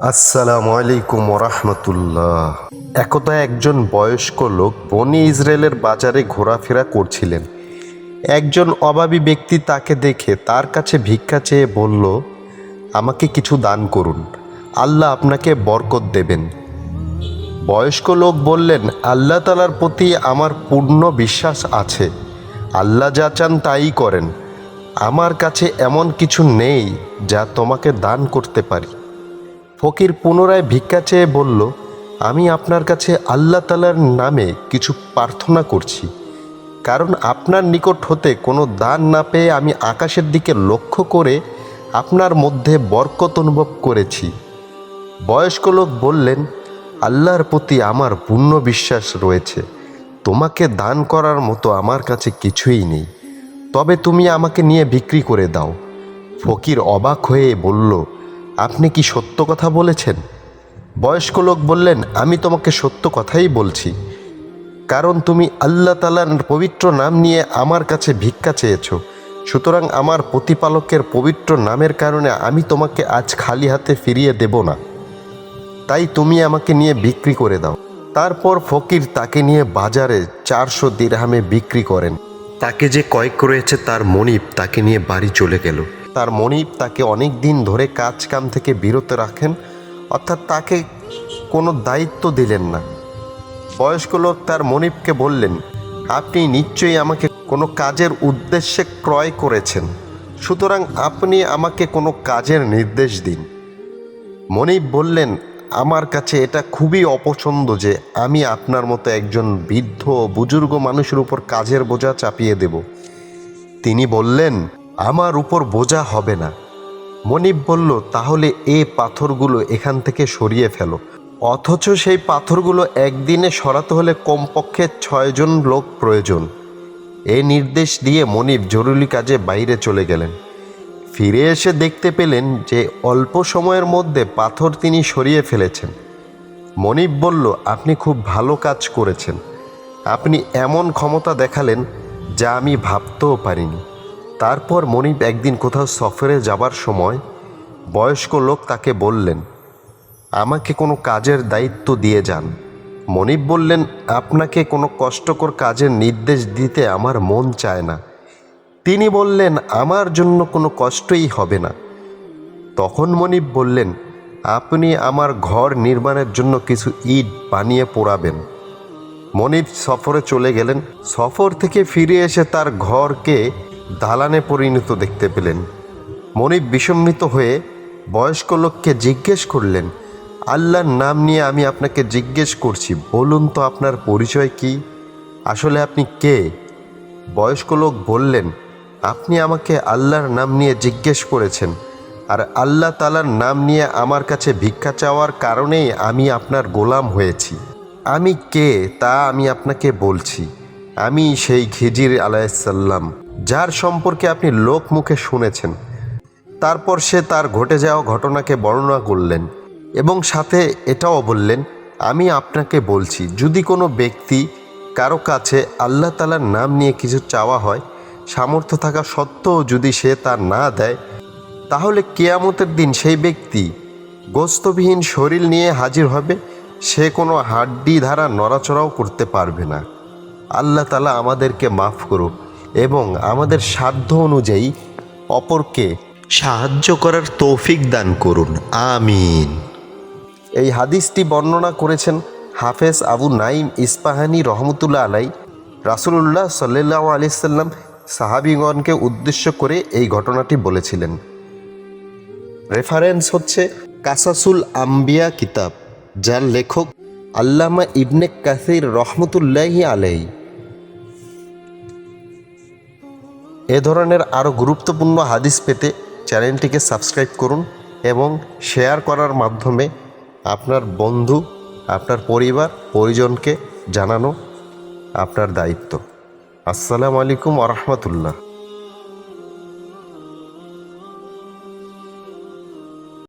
আসসালামু আলাইকুম রহমতুল্লাহ একদা একজন বয়স্ক লোক বনি ইসরায়েলের বাজারে ঘোরাফেরা করছিলেন। একজন অভাবী ব্যক্তি তাকে দেখে তার কাছে ভিক্ষা চেয়ে বলল, আমাকে কিছু দান করুন, আল্লাহ আপনাকে বরকত দেবেন। বয়স্ক লোক বললেন, আল্লাহ তালার প্রতি আমার পূর্ণ বিশ্বাস আছে। আল্লাহ যা চান তাই করেন। আমার কাছে এমন কিছু নেই যা তোমাকে দান করতে পারি। ফকির পুনরায় ভিক্ষা চেয়ে বলল, আমি আপনার কাছে আল্লাহ তালার নামে কিছু প্রার্থনা করছি। কারণ আপনার নিকট হতে কোনো দান না পেয়ে আমি আকাশের দিকে লক্ষ্য করে আপনার মধ্যে বরকত অনুভব করেছি। বয়স্ক লোক বললেন, আল্লাহর প্রতি আমার পূর্ণ বিশ্বাস রয়েছে। তোমাকে দান করার মতো আমার কাছে কিছুই নেই। তবে তুমি আমাকে নিয়ে বিক্রি করে দাও। ফকির অবাক হয়ে বলল আপনি কি সত্য কথা বলেছেন? বয়স্ক লোক বললেন, আমি তোমাকে সত্য কথাই বলছি। কারণ তুমি আল্লাহ তালার পবিত্র নাম নিয়ে আমার কাছে ভিক্ষা চেয়েছ। সুতরাং আমার প্রতিপালকের পবিত্র নামের কারণে আমি তোমাকে আজ খালি হাতে ফিরিয়ে দেব না। তাই তুমি আমাকে নিয়ে বিক্রি করে দাও। তারপর ফকির তাকে নিয়ে বাজারে চারশো দিরহামে বিক্রি করেন। তাকে যে কয়েক করেছে তার মনিব তাকে নিয়ে বাড়ি চলে গেল। তার মনিব তাকে অনেক দিন ধরে কাজ কাম থেকে বিরত রাখেন, অর্থাৎ তাকে কোনো দায়িত্ব দিলেন না। বয়স্ক লোক তার মনিবকে বললেন, আপনি নিশ্চয়ই আমাকে কোনো কাজের উদ্দেশ্যে ক্রয় করেছেন, সুতরাং আপনি আমাকে কোনো কাজের নির্দেশ দিন। মনিব বললেন, আমার কাছে এটা খুবই অপছন্দ যে আমি আপনার মতো একজন বৃদ্ধ বুজুর্গ মানুষের উপর কাজের বোঝা চাপিয়ে দেব। তিনি বললেন আমার উপর বোঝা হবে না। মনিব বলল, তাহলে এ পাথরগুলো এখান থেকে সরিয়ে ফেলো। অথচ সেই পাথরগুলো একদিনে সরাতে হলে কমপক্ষে ছয়জন লোক প্রয়োজন। এ নির্দেশ দিয়ে মনিব জরুরি কাজে বাইরে চলে গেলেন। ফিরে এসে দেখতে পেলেন যে অল্প সময়ের মধ্যে পাথর তিনি সরিয়ে ফেলেছেন। মনিব বলল, আপনি খুব ভালো কাজ করেছেন। আপনি এমন ক্ষমতা দেখালেন যা আমি ভাবতেও পারিনি। তারপর মনিব একদিন কোথাও সফরে যাবার সময় বয়স্ক লোক তাকে বললেন, আমাকে কোনো কাজের দায়িত্ব দিয়ে যান। মনিব বললেন, আপনাকে কোনো কষ্টকর কাজের নির্দেশ দিতে আমার মন চায় না। তিনি বললেন, আমার জন্য কোনো কষ্টই হবে না। তখন মনিব বললেন, আপনি আমার ঘর নির্মাণের জন্য কিছু ইট বানিয়ে পোড়াবেন। মনিব সফরে চলে গেলেন। সফর থেকে ফিরে এসে তার ঘরকে দালানে পরিণত দেখতে পেলেন। মনিব বিসম্মিত হয়ে বয়স্ক লোককে জিজ্ঞেস করলেন, আল্লাহর নাম নিয়ে আমি আপনাকে জিজ্ঞেস করছি, বলুন তো আপনার পরিচয় কি? আসলে আপনি কে? বয়স্ক লোক বললেন, আপনি আমাকে আল্লাহর নাম নিয়ে জিজ্ঞেস করেছেন, আর আল্লাহ তালার নাম নিয়ে আমার কাছে ভিক্ষা চাওয়ার কারণেই আমি আপনার গোলাম হয়েছি। আমি কে তা আমি আপনাকে বলছি। আমি সেই খিজির আলাইসাল্লাম যার সম্পর্কে আপনি লোক মুখে শুনেছেন। তারপর সে তার ঘটে যাওয়া ঘটনাকে বর্ণনা করলেন এবং সাথে এটাও বললেন, আমি আপনাকে বলছি, যদি কোনো ব্যক্তি কারও কাছে আল্লাহ তালার নাম নিয়ে কিছু চাওয়া হয়, সামর্থ্য থাকা সত্ত্বেও যদি সে তার না দেয়, তাহলে কেয়ামতের দিন সেই ব্যক্তি গোস্তবিহীন শরীর নিয়ে হাজির হবে, সে কোনো হাড্ডি ধারা নড়াচড়াও করতে পারবে না। আল্লাহ তালা আমাদেরকে মাফ করুক। এবং আমাদের সাধ্য অনুযায়ী অপরকে সাহায্য করার তৌফিক দান করুন। আমিন। এই হাদিসটি বর্ণনা করেছেন হাফেজ আবু নাইম ইস্পাহানি রহমতুল্লাহ আলাই। রাসুলুল্লাহ সাল্লাহ আলিয়াল্লাম সাহাবিগণকে উদ্দেশ্য করে এই ঘটনাটি বলেছিলেন। রেফারেন্স হচ্ছে কাসাসুল আম্বিয়া কিতাব, যার লেখক আল্লামা ইবনে কাসির রহমতুল্লাহি আলাই। এ ধরনের আরও গুরুত্বপূর্ণ হাদিস পেতে চ্যানেলটিকে সাবস্ক্রাইব করুন এবং শেয়ার করার মাধ্যমে আপনার বন্ধু, আপনার পরিবার, পরিজনকে জানানো আপনার দায়িত্ব। আসসালামু আলাইকুম আ রহমতুল্লাহ।